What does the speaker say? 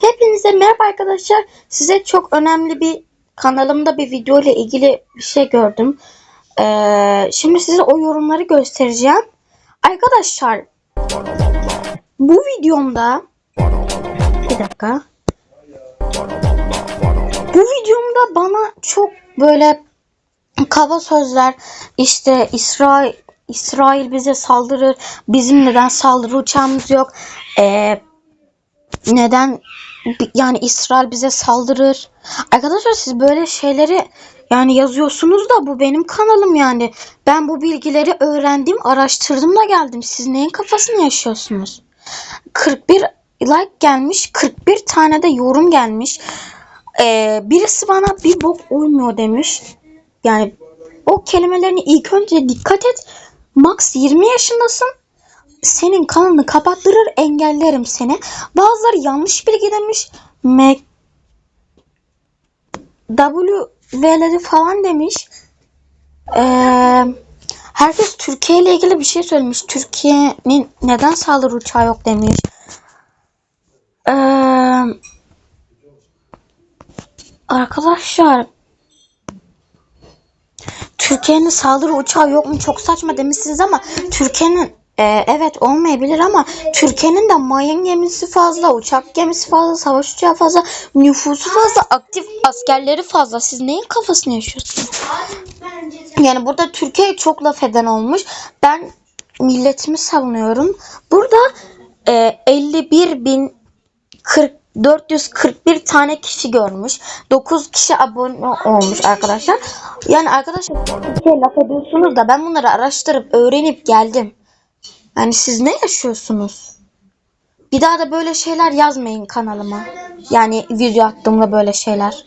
Hepinize merhaba arkadaşlar. Size çok önemli bir kanalımda bir video ile ilgili bir şey gördüm. Ee, şimdi size o yorumları göstereceğim. Arkadaşlar bu videomda bir dakika. Bu videomda bana çok böyle kaba sözler işte İsrail İsrail bize saldırır. Bizim neden saldırı uçağımız yok? Ee, neden yani İsrail bize saldırır? Arkadaşlar siz böyle şeyleri yani yazıyorsunuz da bu benim kanalım yani. Ben bu bilgileri öğrendim, araştırdım da geldim. Siz neyin kafasını yaşıyorsunuz? 41 like gelmiş, 41 tane de yorum gelmiş. Ee, birisi bana bir bok uymuyor demiş. Yani o kelimelerini ilk önce dikkat et. Max 20 yaşındasın. Senin kanalını kapattırır engellerim seni. Bazıları yanlış bilgi demiş. Mac WV'leri falan demiş. Ee, herkes Türkiye ile ilgili bir şey söylemiş. Türkiye'nin neden saldırı uçağı yok demiş. Ee, arkadaşlar Türkiye'nin saldırı uçağı yok mu? Çok saçma demişsiniz ama Türkiye'nin e, evet olmayabilir ama Türkiye'nin de mayın gemisi fazla, uçak gemisi fazla, savaş uçağı fazla, nüfusu fazla, aktif askerleri fazla. Siz neyin kafasını yaşıyorsunuz? Yani burada Türkiye çok laf eden olmuş. Ben milletimi savunuyorum. Burada e, 51 bin 40 441 tane kişi görmüş. 9 kişi abone olmuş arkadaşlar. Yani arkadaşlar Türkiye laf ediyorsunuz da ben bunları araştırıp öğrenip geldim. Yani siz ne yaşıyorsunuz? Bir daha da böyle şeyler yazmayın kanalıma. Yani video attığımda böyle şeyler.